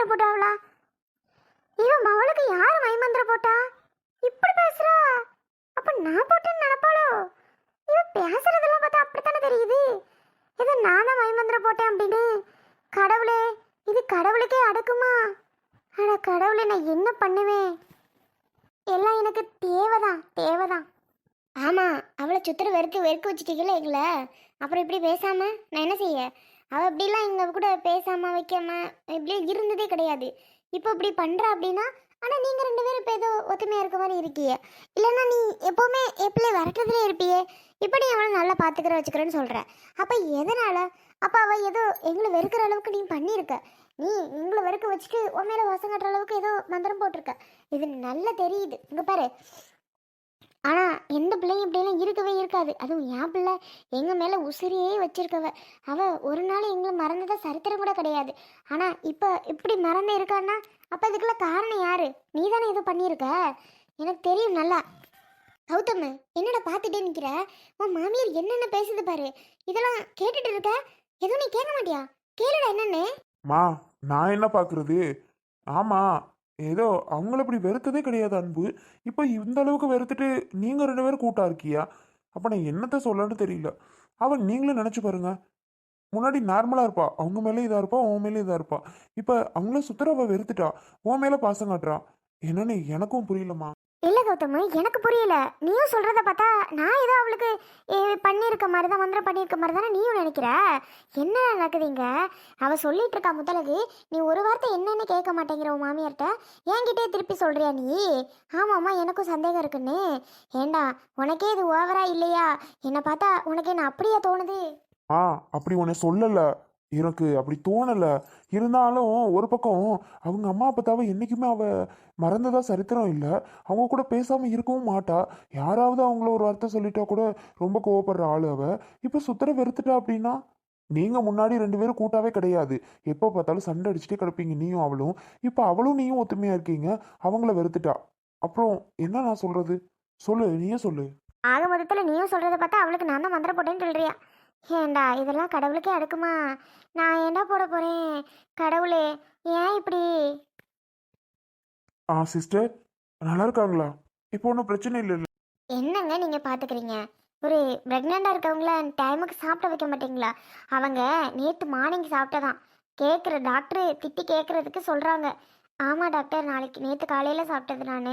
மைமந்திரம் போட்டாவளா? இவன் மவளுக்கு யாரு மைமந்திரம் போட்டா? இப்படி பேசுறா? அப்ப நான் போட்டேன்னு நினைப்பாளோ? இவன் பேசுறதெல்லாம் பார்த்தா அப்படித்தானே தெரியுது? ஏதோ நான் தான் மைமந்திரம் போட்டேன் அப்படின்னு. கடவுளே இது கடவுளுக்கே அடக்குமா? ஆனா கடவுளே நான் என்ன பண்ணுவேன்? எல்லாம் எனக்கு தேவைதான் தேவைதான். ஆமா அவளை சுத்துற வெறுத்து வெறுக்க வச்சுட்டீங்களே எங்களை. அப்புறம் இப்படி பேசாம நான் என்ன செய்ய? அவள் இப்படிலாம் எங்கள் கூட பேசாமல் வைக்காம இப்படி இருந்ததே கிடையாது. இப்போ இப்படி பண்ணுறா அப்படின்னா ஆனால் நீங்கள் ரெண்டு பேரும் இப்போ ஏதோ ஒத்துமையாக இருக்க மாதிரி இருக்கியே இல்லைன்னா நீ எப்போவுமே எப்பளே விரட்டுறதுலே இருப்பியே. இப்போ நீ அவளை நல்லா பார்த்துக்கிற வச்சுக்கிறேன்னு சொல்கிறேன் அப்போ எதனால்? அப்போ அவள் ஏதோ எங்களை வெறுக்கிற அளவுக்கு நீ பண்ணியிருக்க. நீ எங்களை வெறுக்க வச்சுட்டு உன் மேலே வாசம் கட்டுற அளவுக்கு ஏதோ மந்திரம் போட்டிருக்க. இது நல்லா தெரியுது. இங்கே பாரு. ஆனால் எந்த பிள்ளையும் இப்படியெல்லாம் இருக்கவே இருக்காது. அதுவும் என் பிள்ளை எங்கள் மேலே உசிரியே வச்சிருக்கவ. அவ ஒரு நாள் எங்களை மறந்ததா சரித்திரம் கூட கிடையாது. ஆனால் இப்போ இப்படி மறந்து இருக்கான்னா அப்போ இதுக்கெல்லாம் காரணம் யாரு? நீ தானே ஏதோ பண்ணியிருக்க? எனக்கு தெரியும் நல்லா. கௌதம் என்னடா பார்த்துட்டே நிற்கிற உன் மாமியார் என்னென்ன பேசுது பாரு. இதெல்லாம் கேட்டுட்டு இருக்க? எதுவும் நீ கேட்க மாட்டியா? கேளுடா என்னென்னு. மா நான் என்ன பார்க்குறது? ஆமாம் ஏதோ அவங்கள இப்படி வெறுத்ததே கிடையாது அன்பு. இப்போ இந்த அளவுக்கு வெறுத்துட்டு நீங்கள் ரெண்டு பேரும் கூட்டா இருக்கியா? அப்போ நான் என்னத்த சொல்லன்னு தெரியல. அவன் நீங்களும் நினச்சி பாருங்க. முன்னாடி நார்மலாக இருப்பா. அவங்க மேலே இதாக இருப்பா உன் மேலே இதாக இருப்பா. இப்போ அவங்கள சுத்தர வெறுத்துட்டா. உன் மேலே பாசம் காட்டுறா. என்னன்னு எனக்கும் புரியலம்மா. இல்லை கௌதம் எனக்கு புரியல. நீயும் சொல்கிறத பார்த்தா நான் ஏதோ அவளுக்கு பண்ணியிருக்க மாதிரி தான் மந்திரம் பண்ணியிருக்க மாதிரி தானே நீயும் நினைக்கிற? என்ன நடக்குதுங்க அவள் சொல்லிட்டு இருக்கா முதலகு நீ ஒரு வார்த்தை என்னன்னு கேட்க மாட்டேங்கிற உன் மாமியார்ட்ட? என்கிட்டயே திருப்பி சொல்கிறியா நீ? ஆமாம்மா எனக்கும் சந்தேகம் இருக்குன்னு. ஏண்டா உனக்கே இது ஓவரா இல்லையா? என்னை பார்த்தா உனக்கு என்ன அப்படியா தோணுது? ஆ அப்படி உன்னை சொல்லலை. எனக்கு அப்படி தோணலை. இருந்தாலும் ஒரு பக்கம் அவங்க அம்மா அப்பாத்தாவை என்றைக்குமே அவள் மறந்ததாக சரித்திரம் இல்லை. அவங்க கூட பேசாமல் இருக்கவும் மாட்டா. யாராவது அவங்கள ஒரு வார்த்தை சொல்லிட்டா கூட ரொம்ப கோவப்படுற ஆள் அவள் இப்போ சுத்தரை வெறுத்துட்டா அப்படின்னா? நீங்க முன்னாடி ரெண்டு பேரும் கூட்டாவே கிடையாது. எப்போ பார்த்தாலும் சண்டை அடிச்சுட்டே கிடப்பீங்க நீயும் அவளும். இப்போ அவளும் நீயும் ஒத்துமையா இருக்கீங்க. அவங்கள வெறுத்துட்டா. அப்புறம் என்ன நான் சொல்றது? சொல்லு நீயே சொல்லு. ஆக மொத்தத்தில் நீயும் சொல்கிறத பார்த்தா அவளுக்கு நான் தான் மந்திர போட்டேன்னு சொல்றியா? ஏண்டா இதெல்லாம் கடவுளுக்கே அடுக்குமா? நான் ஏண்டா போட போறேன்? கடவுளே ஏன் இப்படி? ஆ சிஸ்டர் நல்லா இருக்காங்களா? இப்போ ஒன்றும் பிரச்சனை இல்லை என்னங்க நீங்க பாத்துக்கிறீங்க? ஒரு பிரெக்னெண்டா இருக்கவங்கள டைமுக்கு சாப்பிட வைக்க மாட்டீங்களா? அவங்க நேற்று மார்னிங் சாப்பிட்டதான். கேட்குற டாக்டர் திட்டி கேட்குறதுக்கு சொல்றாங்க. ஆமா டாக்டர் நாளைக்கு நேற்று காலையில சாப்பிட்டது நான்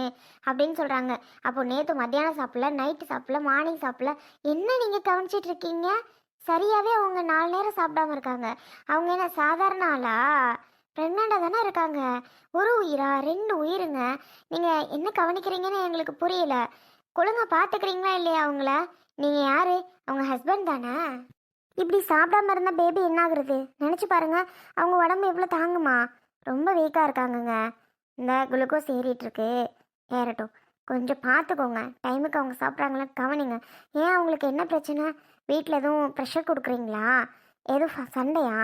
அப்படின்னு சொல்றாங்க. அப்போ நேற்று மத்தியானம் சாப்பிடல நைட்டு சாப்பிடல மார்னிங் சாப்பிடல. என்ன நீங்க கவனிச்சிட்டு இருக்கீங்க? சரியாகவே அவங்க நாலு நேரம் சாப்பிடாம இருக்காங்க. அவங்க என்ன சாதாரண ஆளா? ப்ரெக்னெண்டாக தானே இருக்காங்க. ஒரு உயிரா? ரெண்டு உயிருங்க. நீங்கள் என்ன கவனிக்கிறீங்கன்னு எங்களுக்கு புரியல. கொழுங்க பார்த்துக்கிறீங்களா இல்லையா அவங்கள? நீங்கள் யார்? அவங்க ஹஸ்பண்ட் தானே? இப்படி சாப்பிடாம இருந்தால் பேபி என்ன ஆகுறது? நினச்சி பாருங்கள் அவங்க உடம்பு எவ்வளோ தாங்குமா? ரொம்ப வீக்காக இருக்காங்கங்க. இந்த குளுக்கோஸ் ஏறிட்டுருக்கு ஏறட்டும். கொஞ்சம் பார்த்துக்கோங்க. டைமுக்கு அவங்க சாப்பிட்றாங்களான்னு கவனிங்க. ஏன் அவங்களுக்கு என்ன பிரச்சனை? வீட்டில் எதுவும் ப்ரெஷர் கொடுக்குறீங்களா? எதுவும் சண்டையா?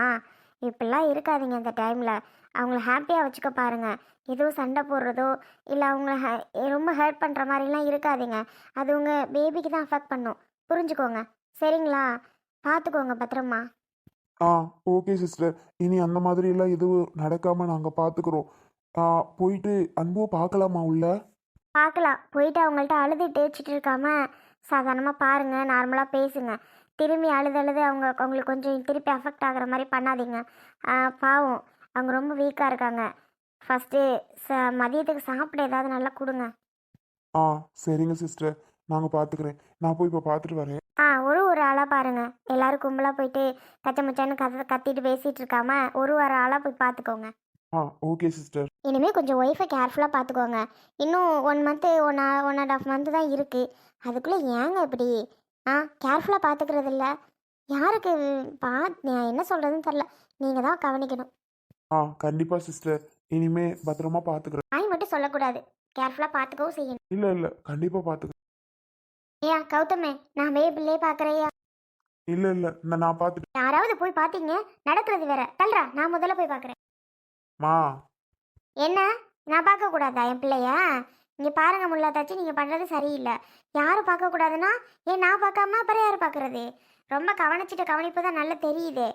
இப்படிலாம் இருக்காதீங்க அந்த டைமில் அவங்கள ஹாப்பியாக வச்சுக்க பாருங்கள் எதுவும் சண்டை போடுறதோ இல்லை அவங்கள ஹ- ரொம்ப ஹர்ட் பண்ணுற மாதிரிலாம் இருக்காதீங்க. அது உங்கள் பேபிக்கு தான் அஃபெக்ட் பண்ணும். புரிஞ்சுக்கோங்க. சரிங்களா? பார்த்துக்கோங்க பத்திரமா. ஆ ஓகே சிஸ்டர் இனி அந்த மாதிரிலாம் எதுவும் நடக்காமல் நாங்கள் பார்த்துக்குறோம். போயிட்டு அன்பும் பார்க்கலாமா உள்ள? பார்க்கலாம். போயிட்டு அவங்கள்ட்ட அழுது தேய்ச்சிட்டு இருக்காம சாதாரணமாக பாருங்க நார்மலாக பேசுங்க. திரும்பி அழுது அழுது அவங்க அவங்களுக்கு கொஞ்சம் திருப்பி அஃபெக்ட் ஆகுற மாதிரி பண்ணாதீங்க. பாவம். அவங்க ரொம்ப வீக்காக இருக்காங்க. ஃபஸ்ட்டு ச மதியத்துக்கு சாப்பிட ஏதாவது நல்லா கொடுங்க. ஆ சரிங்க சிஸ்டர் நாங்க பாத்துக்கிறேன். நான் போய் இப்போ பார்த்துட்டு வரேன். ஆ ஒரு ஒரு ஆளாக பாருங்க. எல்லாரும் கும்பலாக போயிட்டு கச்ச முச்சான்னு கதை கத்திட்டு பேசிட்டு இருக்காம ஒரு ஒரு ஆளாக போய் பார்த்துக்கோங்க ஆ ஓகே சிஸ்டர் இனிமேல் கொஞ்சம் ஒய்ஃபை கேர்ஃபுல்லாக பார்த்துக்கோங்க இன்னும் one month one one and half month தான் இருக்குது அதுக்குள்ளே ஏங்க இப்படி? ஆ கேர்ஃபுல்லாக பார்த்துக்கிறது இல்லை. யாருக்கு பா நான் என்ன சொல்கிறதுன்னு தெரில நீங்கள் தான் கவனிக்கணும். ஆ கண்டிப்பா சிஸ்டர் இனிமே பத்திரமா பாத்துக்கிறேன். வாய் மட்டும் சொல்லக்கூடாது. கேர்ஃபுல்லாக பார்த்துக்கவும் செய்யணும். இல்ல இல்ல. கண்டிப்பா பாத்துக்கிறேன். ஐயா கௌதமே நான் பேபிள்ளையே பார்க்குறேயா இல்ல இல்ல. நான் பாத்துட்டு யாராவது போய் பார்த்தீங்க நடக்கிறது வேற. தல்றா நான் முதல்ல போய் பார்க்குறேன் மா. என்ன? நான் பார்க்கக்கூடாதா என் பிள்ளைய? இங்கே பாருங்க முல்லாத்தாச்சு நீங்கள் பண்ணுறது சரியில்லை. யாரும் பார்க்கக்கூடாதுன்னா ஏன் நான் பார்க்காம அப்புறம் யார் பார்க்குறது? ரொம்ப கவனிச்சிட்டு கவனிப்பு தான் நல்லா தெரியுது.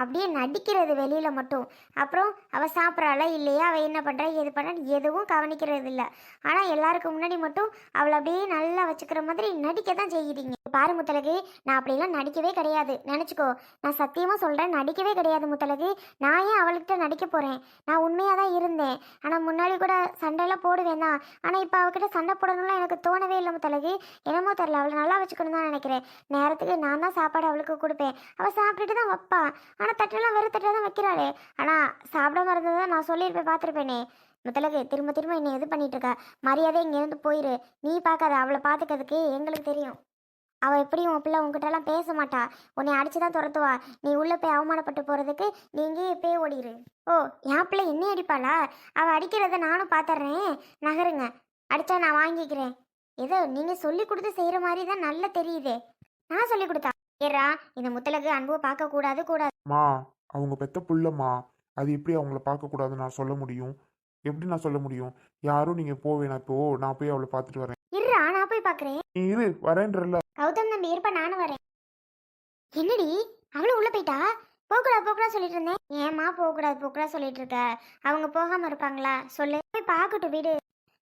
அப்படியே நடிக்கிறது வெளியில் மட்டும். அப்புறம் அவள் சாப்பிட்றாளா இல்லையா? அவள் என்ன பண்றா? எது பண்ணுறா எதுவும் கவனிக்கிறது இல்லை. ஆனா எல்லாருக்கும் முன்னாடி மட்டும் அவளை அப்படியே நல்லா வச்சுக்கிற மாதிரி நடிக்க தான் செய்கிறீங்க பாரு முத்தலகு நான் அப்படிலாம் நடிக்கவே கிடையாது. நினச்சிக்கோ நான் சத்தியமாக சொல்கிறேன் நடிக்கவே கிடையாது முத்தலகு நான் ஏன் அவள்கிட்ட நடிக்க போகிறேன் நான் உண்மையாக தான் இருந்தேன். ஆனால் முன்னாடி கூட சண்டையெல்லாம் போடுவேன் தான். ஆனால் இப்போ அவகிட்ட சண்டை போடணும்லாம் எனக்கு தோணவே இல்லை முத்தலகு என்னமோ தெரில அவளை நல்லா வச்சுக்கணும் தான் நினைக்கிறேன். நேரத்துக்கு நான் தான் சாப்பாடு அவளுக்கு கொடுப்பேன். அவள் சாப்பிட்டுட்டு தான் வைப்பா. ஆனால் தட்டெல்லாம் வெறும் தட்டில் தான் வைக்கிறாளே. ஆனால் சாப்பிடாம இருந்ததை நான் சொல்லியிருப்பேன் பார்த்துருப்பேனே. முத்தலகு திரும்ப திரும்ப என்னை இது பண்ணிட்டு இருக்கா மரியாதை இங்கேருந்து போயிரு. நீ பார்க்காத அவளை பார்த்துக்கிறதுக்கு எங்களுக்கு தெரியும். அவள் எப்படியும் உன் பிள்ளை உங்ககிட்டலாம் பேச மாட்டா. உன்னை அடிச்சு தான் துரத்துவா. நீ உள்ளே போய் அவமானப்பட்டு போகிறதுக்கு நீ இங்கேயே போய் ஓடிரு. ஓ என் பிள்ளை என்ன அடிப்பாளா? அவள் அடிக்கிறத நானும் பார்த்துட்றேன் நகருங்க. அடித்தா நான் வாங்கிக்கிறேன். ஏதோ நீங்கள் சொல்லி கொடுத்து செய்கிற மாதிரி தான் நல்லா தெரியுதே. நான் சொல்லி கொடுத்தா? ஏறா இந்த முத்தலகு அன்பு பார்க்கக்கூடாது கூடாது. மா அவங்க பெத்த புள்ளம்மா. அது எப்படி அவங்கள பார்க்கக்கூடாதுன்னு நான் சொல்ல முடியும்? எப்படி நான் சொல்ல முடியும்? யாரும் நீங்கள் போவேணா இப்போ. நான் போய் அவளை பார்த்துட்டு வரேன். இருறா நான் போய் பார்க்குறேன். நீ இரு வரேன்றல கௌதம் தம்பி இருப்பா நானும் வரேன். என்னடி? அவளும் உள்ள போயிட்டா? போகக்கூடாது போகக்கூடாது சொல்லிட்டு இருந்தேன். ஏமா போகக்கூடாது போகக்கூடாது சொல்லிட்டு இருக்க? அவங்க போகாம இருப்பாங்களா? சொல்லு. போய் பார்க்கட்டும் வீடு.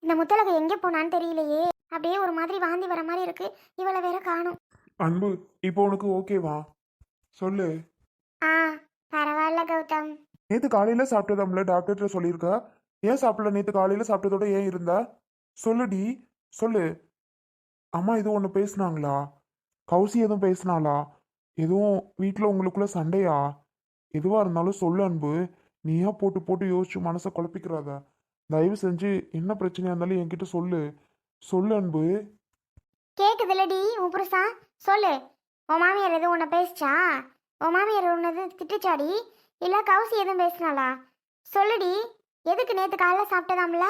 இந்த முத்தலகு எங்கே போனான்னு தெரியலையே. அப்படியே ஒரு மாதிரி வாந்தி வர மாதிரி இருக்கு. இவளை வேற காணும். அன்பு இப்போ உனக்கு ஓகேவா? சொல்லு. ஆ பரவாயில்ல கௌதம். நேற்று காலையில் சாப்பிட்டதாம்ல டாக்டர்கிட்ட சொல்லியிருக்கா? ஏன் சாப்பிடல? நேற்று காலையில் சாப்பிட்டதோட ஏன் இருந்தா? சொல்லுடி சொல்லு. அம்மா எதுவும் ஒன்று பேசுனாங்களா? கௌசி எதுவும் பேசுனாளா? எதுவும் வீட்டில் உங்களுக்குள்ள சண்டையா? எதுவாக இருந்தாலும் சொல்லு அன்பு. நீயா போட்டு போட்டு யோசிச்சு மனசை குழப்பிக்கிறாத. தயவு செஞ்சு என்ன பிரச்சனையா இருந்தாலும் என்கிட்ட சொல்லு. சொல்லு அன்பு. கேக்குதுல்லடி உன் புருஷா? சொல்லு. உன் மாமியார் எதுவும் உன்னை பேசுச்சா? உன் மாமியார் உன்னது திட்டுச்சாடி? இல்லை கவுசி எதுவும் பேசினாளா? சொல்லுடி எதுக்கு நேற்று காலைல சாப்பிட்டதாம்ல?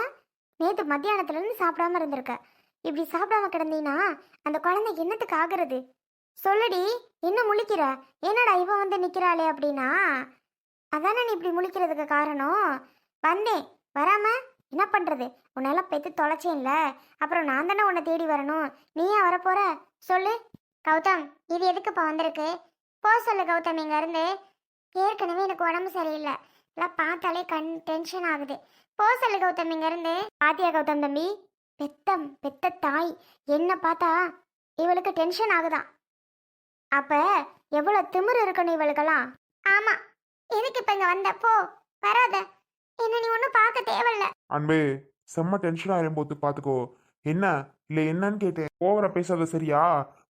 நேற்று மத்தியானத்துலேருந்து சாப்பிடாம இருந்திருக்க. இப்படி சாப்பிடாம கிடந்தீன்னா அந்த குழந்தை என்னத்துக்கு ஆகுறது? சொல்லுடி என்ன முழிக்கிற? என்னடா இவன் வந்து நிற்கிறாளே அப்படின்னா? அதானே நீ இப்படி முழிக்கிறதுக்கு காரணம்? வந்தேன் வராம என்ன பண்ணுறது உன்னெல்லாம் பெற்று தொலைச்சேன்ல. அப்புறம் நான் தானே உன்னை தேடி வரணும். நீ ஏன் வரப்போற? சொல்லு. கௌதம் இது எதுக்குப்பா வந்திருக்கு? போ சொல்லு கௌதம் இங்கேருந்து ஏற்கனவே எனக்கு உடம்பு சரியில்லை. எல்லாம் பார்த்தாலே கண் டென்ஷன் ஆகுது. போ சொல்லு கௌதம் இங்கேருந்து பாத்தியா கௌதம் தம்பி. பெத்தம் பெத்த தாய். என்ன பார்த்தா இவளுக்கு டென்ஷன் ஆகுதான் அப்ப எவ்வளோ திமிர் இருக்கணும் இவளுக்கெல்லாம்? ஆமா. எதுக்கு இப்ப இங்க வந்த? போ வராத. என்ன நீ ஒன்றும் பார்க்க தேவையில்ல. அன்பே செம்ம டென்ஷன் ஆயிரும் போது பார்த்துக்கோ. என்ன? இல்லை என்னன்னு கேட்டேன். ஓவரா பேசாத சரியா?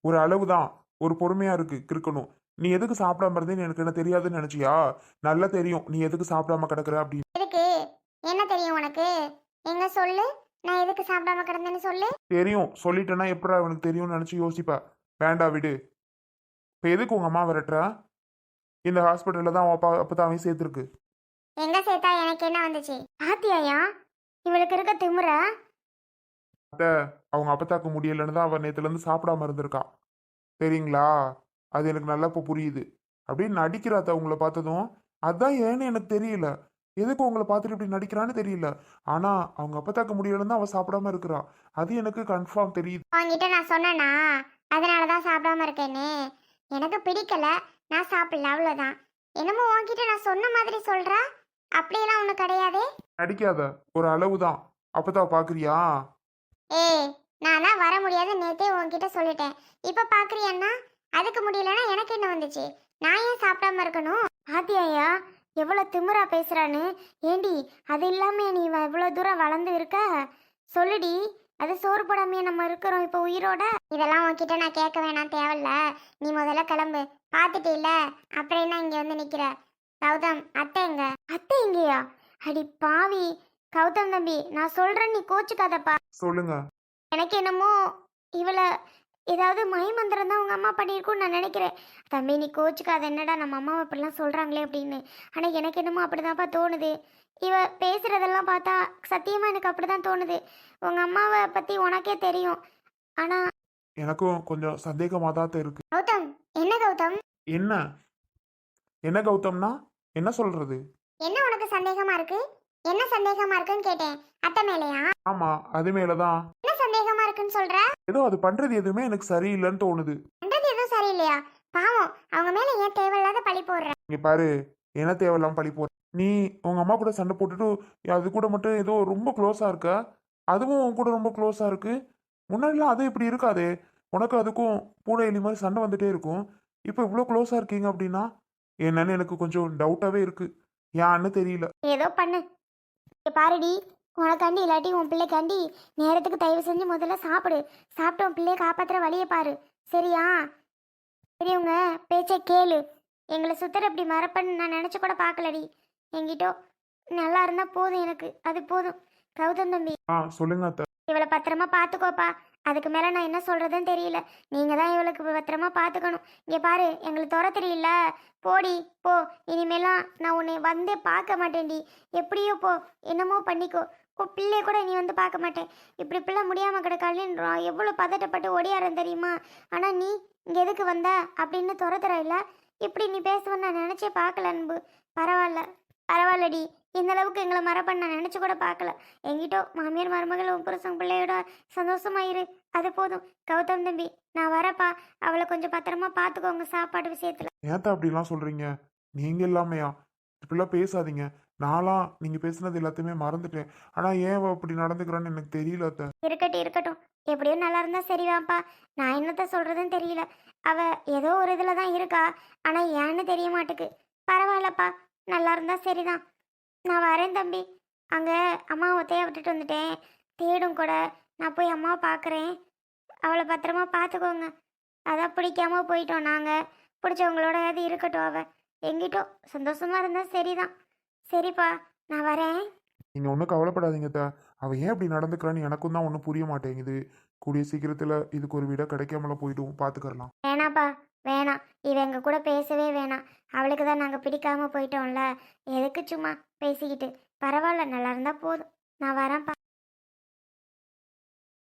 ஒரு அளவு தான் ஒரு பொறுமையா இருக்கு இருக்கணும். நீ எதுக்கு சாப்பிடாம இருந்தேன்னு எனக்கு என்ன தெரியாதுன்னு நினைச்சியா? நல்லா தெரியும். நீ எதுக்கு சாப்பிடாம கிடக்குற அப்படின்னு. எதுக்கு? என்ன தெரியும் உனக்கு? எங்க சொல்லு? நான் எதுக்கு சாப்பிடாம கிடந்தேன்னு சொல்லு? தெரியும். சொல்லிட்டேன்னா எப்படா அவனுக்கு தெரியும்னு நினைச்சு யோசிப்ப. வேண்டா விடு. இப்போ எதுக்கு உங்க அம்மா விரட்டுறா? இந்த ஹாஸ்பிட்டல்ல தான் அப்பா அப்பதான் அவன் சேர்த்துருக்கு. எங்க சேர்த்தா எனக்கு என்ன வந்துச்சு? ஆத்தியாயா இவளுக்கு இருக்க திமுற அத்தை அவங்க அப்பத்தாக்க முடியலன்னு தான் அவன் நேத்துல இருந்து சாப்பிடாம இருந்திருக்கா. தெரியுங்களா? அது எனக்கு நல்லா இப்போ புரியுது. அப்படியே நடிக்கிறாத்த உங்களை பார்த்ததும் அதான் ஏன்னு எனக்கு தெரியல. எதுக்கு உங்களை பார்த்துட்டு இப்படி நடிக்கிறான்னு தெரியல. ஆனா அவங்க அப்பத்தாக்க முடியலன்னு தான் அவ சாப்பிடாம இருக்கிறா. அது எனக்கு கன்ஃபார்ம் தெரியுது. உன்கிட்ட நான் சொன்னேனா அதனால தான் சாப்பிடாம இருக்கேன்னு எனக்கு பிடிக்கல. நான் சாப்பிடல அவ்வளோதான் என்னமோ உன்கிட்ட நான் சொன்ன மாதிரி சொல்றா? அப்படியெல்லாம் ஒன்றும் கிடையாதே. நடிக்காத. ஒரு அளவு தான். அப்பதான் பாக்குறியா? ஏய் நான் வர முடியாது. நேத்தே உன்கிட்ட சொல்லிட்டேன். இப்போ பார்க்குறியன்னா அதுக்கு முடியலன்னா எனக்கு என்ன வந்துச்சு? நான் ஏன் சாப்பிடாம இருக்கணும்? ஆத்தியாயா எவ்வளோ திமிரா பேசுறான்னு. ஏண்டி அது இல்லாம நீ இவ்வளோ தூரம் வளர்ந்து இருக்க? சொல்லுடி அது சோறு போடாமையே நம்ம இருக்கிறோம் இப்போ உயிரோட? இதெல்லாம் உன்கிட்ட நான் கேட்க வேணாம் தேவையில்ல. நீ முதல்ல கிளம்பு. பார்த்துட்டு இல்ல அப்புறம் என்ன இங்கே வந்து நிற்கிற கௌதம் அத்தை எங்க? அத்தை எங்கேயா? அடி பாவி. கௌதம் தம்பி நான் சொல்றேன் நீ கோச்சுக்காதப்பா. சொல்லுங்க. எனக்கு என்னமோ இவளை ஏதாவது மயமந்திரம் தான் உங்கள் அம்மா பண்ணியிருக்கும்னு நான் நினைக்கிறேன். தம்பி நீ கோச்சுக்காத. என்னடா நம்ம அம்மாவை இப்படிலாம் சொல்கிறாங்களே அப்படின்னு. ஆனால் எனக்கு என்னமோ அப்படிதான்ப்பா தோணுது. இவ பேசுகிறதெல்லாம் பார்த்தா சத்தியமாக எனக்கு அப்படி தான் தோணுது. உங்கள் அம்மாவை பற்றி உனக்கே தெரியும். ஆனால் எனக்கும் கொஞ்சம் சந்தேகமா தான் இருக்கு. கௌதம் என்ன கௌதம்? என்ன? என்ன கௌதம்னா? என்ன சொல்றது? என்ன உனக்கு சந்தேகமாக இருக்கு? என்ன சந்தேகமாக இருக்குன்னு கேட்டேன். அத்தை மேலையா? ஆமா அது மேலதான். இருக்குன்னு சொல்கிற ஏதோ அது பண்றது எதுவுமே எனக்கு சரியில்லைன்னு தோணுது. பண்றது எதுவும் சரியில்லையா? பாவம் அவங்க மேல ஏன் தேவையில்லாத பழி போடுற? இங்க பாரு என்ன தேவையில்லாம பழி போற நீ உங்க அம்மா கூட சண்டை போட்டுட்டு அது கூட மட்டும் ஏதோ ரொம்ப க்ளோஸா இருக்க? அதுவும் உன் கூட ரொம்ப க்ளோஸா இருக்கு? முன்னாடிலாம் அது இப்படி இருக்காதே. உனக்கு அதுக்கும் பூனை எலி மாதிரி சண்டை வந்துட்டே இருக்கும். இப்போ இவ்வளோ க்ளோஸா இருக்கீங்க அப்படின்னா என்னன்னு எனக்கு கொஞ்சம் டவுட்டாவே இருக்கு. ஏன்னு தெரியல. ஏதோ பண்ணு. பாருடி உனக்காண்டி இல்லாட்டி உன் பிள்ளைக்காண்டி நேரத்துக்கு தயவு செஞ்சு முதல்ல சாப்பிடு. சாப்பிட்டு உன் பிள்ளைய காப்பாத்துற வழியை பாரு. சரியா? பெரியவங்க பேச்சை கேளு. எங்களை சுத்தர அப்படி மறப்பன்னு நான் நினச்சி கூட பார்க்கலடி. என்கிட்ட நல்லா இருந்தா போதும் எனக்கு. அது போதும். கௌதம் தம்பி. ஆ சொல்லுங்க இவளை பத்திரமா பார்த்துக்கோப்பா. அதுக்கு மேலே நான் என்ன சொல்கிறதுன்னு தெரியல. நீங்கள் தான் இவளுக்கு பத்திரமா பார்த்துக்கணும். இங்கே பாரு எங்களுக்கு துற தெரியல. போடி போ. இனிமேலாம் நான் உன்னை வந்தே பார்க்க மாட்டேன்டி. எப்படியோ போ. என்னமோ பண்ணிக்கோ. உன் பிள்ளைய கூட நீ வந்து பார்க்க மாட்டேன். இப்படி பிள்ளை முடியாமல் கிடக்காளின்றோம் எவ்வளோ பதட்டப்பட்டு ஒடியாரன் தெரியுமா? ஆனால் நீ இங்கே எதுக்கு வந்த? அப்படின்னு துரத்துற இல்லை? இப்படி நீ பேசுவேன்னு நான் நினச்சே பார்க்கல அன்பு. பரவாயில்ல. பரவாயில்லடி. இந்த அளவுக்கு எங்களை மரப்பண்ண நான் நினச்சி கூட பார்க்கல. எங்கிட்டோ மாமியார் மருமகள் உன் புருஷன் பிள்ளையோட சந்தோஷமா இரு. அது போதும். கௌதம் தம்பி நான் வரப்பா அவளை கொஞ்சம் பத்திரமா பார்த்துக்கோங்க சாப்பாடு விஷயத்துல. ஏத்த அப்படிலாம் சொல்றீங்க? நீங்க இல்லாமையா? இப்படிலாம் பேசாதீங்க. நான்லாம் நீங்க பேசுனது எல்லாத்தையுமே மறந்துட்டேன். ஆனா ஏன் அவ அப்படி நடந்துக்கிறான்னு எனக்கு தெரியல அத்தை. இருக்கட்டும் இருக்கட்டும். எப்படியோ நல்லா இருந்தா சரிதான்ப்பா. நான் என்னத்த சொல்றதுன்னு தெரியல. அவ ஏதோ ஒரு இதுல தான் இருக்கா. ஆனா ஏன்னு தெரிய மாட்டுக்கு. பரவாயில்லப்பா. நல்லா இருந்தா சரிதான். நான் வரேன் தம்பி. அங்க அம்மா ஒத்தையா விட்டுட்டு வந்துட்டேன். தேடும் கூட. நான் போய் அம்மாவை பார்க்குறேன் அவளை பத்திரமா பார்த்துக்கோங்க அதான் பிடிக்காம போயிட்டோம் நாங்கள் பிடிச்சவங்களோட அது இருக்கட்டும் அவள் எங்கிட்டோ சந்தோஷமா இருந்தா சரிதான். சரிப்பா நான் வரேன். நீங்க ஒன்றும் கவலைப்படாதீங்க அத்தை. அவ ஏன் இப்படி நடந்துக்கிறான்னு எனக்கும் தான் ஒன்றும் புரிய மாட்டேங்குது. கூடிய சீக்கிரத்துல இதுக்கு ஒரு விட கிடைக்காமல போயிடும். பாத்துக்கறலாம். வேணாப்பா வேணாம். இவ எங்க கூட பேசவே வேணாம். அவளுக்கு தான் நாங்கள் பிடிக்காம போயிட்டோம்ல. எதுக்கு சும்மா பேசிக்கிட்டு? பரவாயில்ல நல்லா இருந்தா போதும். நான் வரேன்ப்பா.